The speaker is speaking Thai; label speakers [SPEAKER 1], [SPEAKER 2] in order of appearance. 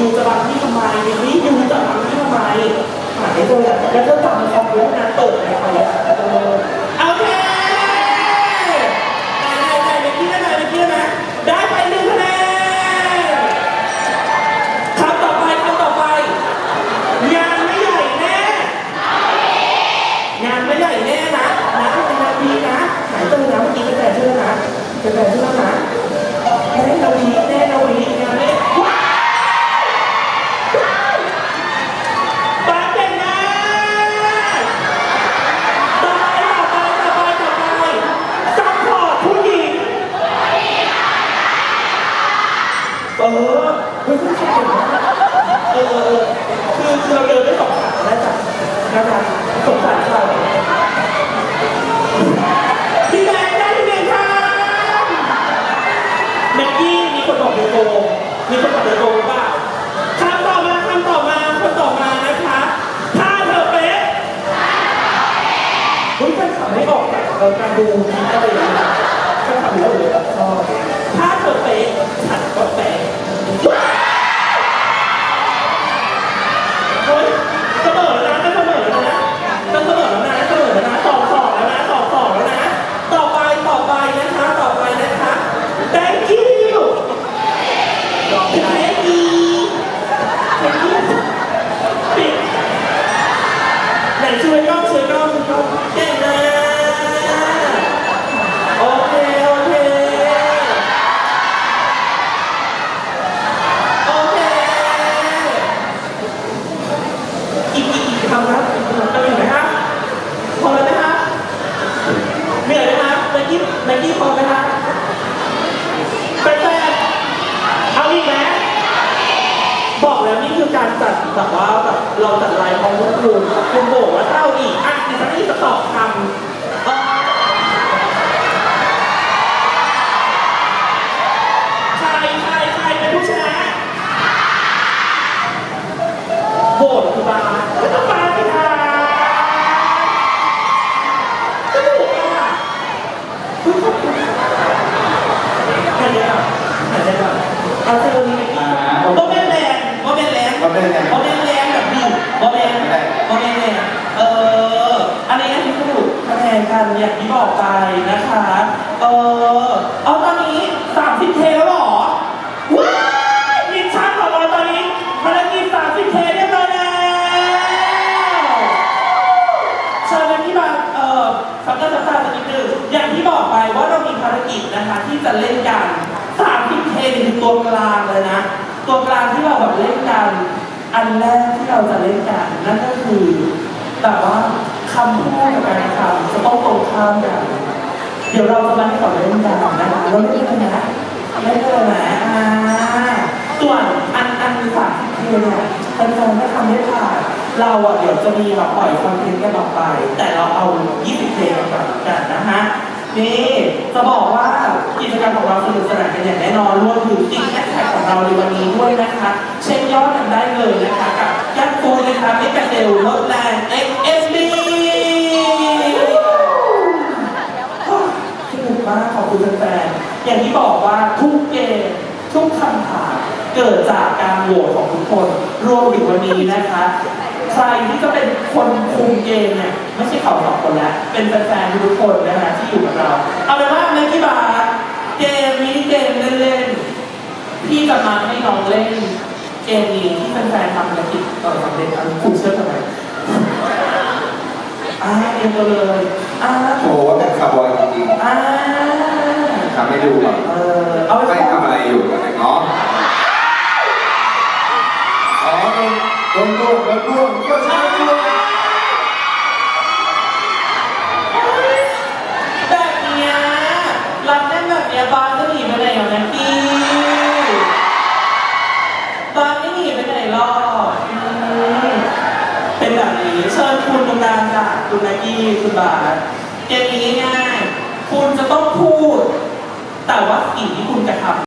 [SPEAKER 1] ยูจะบังที่ทำไมเนี่ยจะบังที่ทำไมหายตัวแล้วแล้วก็ฟังคอมเมนต์นะเปิดอะไรไปอะเออโอเคได้ได้ได้เมื่อกี้ได้ไหมเมื่อกี้ได้ไหมได้ไปหนึ่งคะแนนคำต่อไปคำต่อไป งานไม่ใหญ่แน่ งานไม่ใหญ่แน่นะนะเป็นนาทีนะหายตัวนะเมื่อกี้เป็นแต่เชื่อนะเป็นแต่เชื่อนะแน่นาวีแน่นาวีงานไม่ว้าวปาเก่งมากต่อไปต่อไปต่อไปต่อไปซัพพอร์ตผู้หญิงเออเฮ้ยผู้ชายเก่งมากเออเออเออ คือคือเราเดินได้สองขาแล้วจ้ะนะคะสงสารเขาพี่แบงค์ได้ที่หนึ่งค่ะเมื่อกี้มีคนบอกเดโกงมีคนบอกเดโกงหรือเปล่าคำต่อมาคำต่อมาคำต่อมานะคะถ้าเธอเป๊ะเฮ้ยแฟนคลับไม่ออกจากการดูคลิปอะไรอย่างเงี้ยแฟนคลับเยอะเลยชอบถ้าเธอเป๊ะฉันก็เป๊ะ เฮ้ยเสมอแล้วนะจะเสมอแล้วนะจะเสมอแล้วนะเสมอแล้วนะสองสองแล้วนะสองสองแล้วนะ ต่อไปต่อไปนะคะ ต่อไปนะคะ thank you thank you thank you ปิดไหนช่วยกล้องช่วยกล้องช่วยกล้องเก่งนะโอเคโอเคโอเค อีกอีกอีกคำครับเอาอยู่ไหมครับพอแล้วไหมครับเหนื่อยไหมครับเมื่อกี้เมื่อกี้พอไหมครับแฟนๆเอาอีกไหมบอกแล้วนี่คือการ จัดแบบว่าแบบเราจัดไลน์ของคุณครูคุณโบว่าเท่าอีกอะดิฉันนี่จะตอบคำเอ่อใครใครใครเป็นผู้ชนะโบดคือบาร์ก็ต้องบาร์สิคะก็ถูกอะคุณขอบคุณหายใจก่อนหายใจก่อนเอาเซลล์นี้ไปกินโมเมนแรงโมเม นแรง
[SPEAKER 2] โมเมนแรง
[SPEAKER 1] แรงแบบบีบโมเมนโมเมนแรงเอออันนี้ที่สรุปคะแนนกันอย่างที่บอกไปนะคะ เออเอาตอนนี้30เทแล้วหรอว้ายมิชชั่นของเราตอนนี้ภารกิจ30เทเรียบร้อยแล้วเชิญเลยที่บาเอ่อสัปดาห์สัปดาห์สักนิดนึงอย่างที่บอกไปว่าเรามีภารกิจนะคะที่จะเล่นกัน30เทนี่คือตัวกลางเลยนะ ตัวกลางที่เราแบบเล่นกัน อันแรกที่เราจะเล่นกันนั่นก็คือแบบว่าคำพูดกับการทำจะต้องตรงข้ามกัน เดี๋ยวเราจะมาให้เขาเล่นกันนะคะเราเล่นกันนะเล่นกันนะอ่าส่วนอันอันสามเทเนี่ยเป็นการไม่ทำได้ผ่านเราอะเดี๋ยวจะมีแบบปล่อยคอนเทนต์กันออกไป แต่เราเอา 20เพลงมาก่อนกันนะฮะนี่จะบอกว่ากิจกรรมของเราสนุกสนานกันอย่างแน่นอนรวมถึงติ๊กแอคแท็กของเราในวันนี้ด้วยนะคะ เช็ค ยอดกันได้เลยนะคะกับยัดฟูนะคะเมกาเซลลดแรง XSB สนุกมากขอบคุณแฟนๆอย่างที่บอกว่าทุกเกมทุกคำถามเกิดจากการโหวตของทุกคนรวมถึงวันนี้นะคะใครที่จะเป็นคนคุมเกมเนี่ยไม่ใช่เขาสองคนแล้วเป็นแฟนๆทุกคนนะคะที่อยู่กับเรา เอาเป็นว่าในที่บาร์เกมนี้เกมเล่นๆพี่จะมาให้น้องเล่น เกมนี้ที่แฟนๆทำภารกิจต่อสำเร็จอันคุณเชื่อทำไมอ่าเองก็เลยอ่า
[SPEAKER 2] โชว์ว่าเป็นคาร์บอยจริง
[SPEAKER 1] อ่า
[SPEAKER 2] ๆทำให้ดูหน่อย
[SPEAKER 1] เออเอาไป
[SPEAKER 2] ไม่ทำอะไรอยู่กันเนาะอ๋อโดนโดนโดนโดนโดนก็ใช่
[SPEAKER 1] เป็นแบบนี้ เชิญคุณตรงกลางจ้ะคุณนากี้คุณบาสเกมนี้ง่ายๆคุณจะต้องพูด แต่ว่าสิ่งที่คุณจะทำ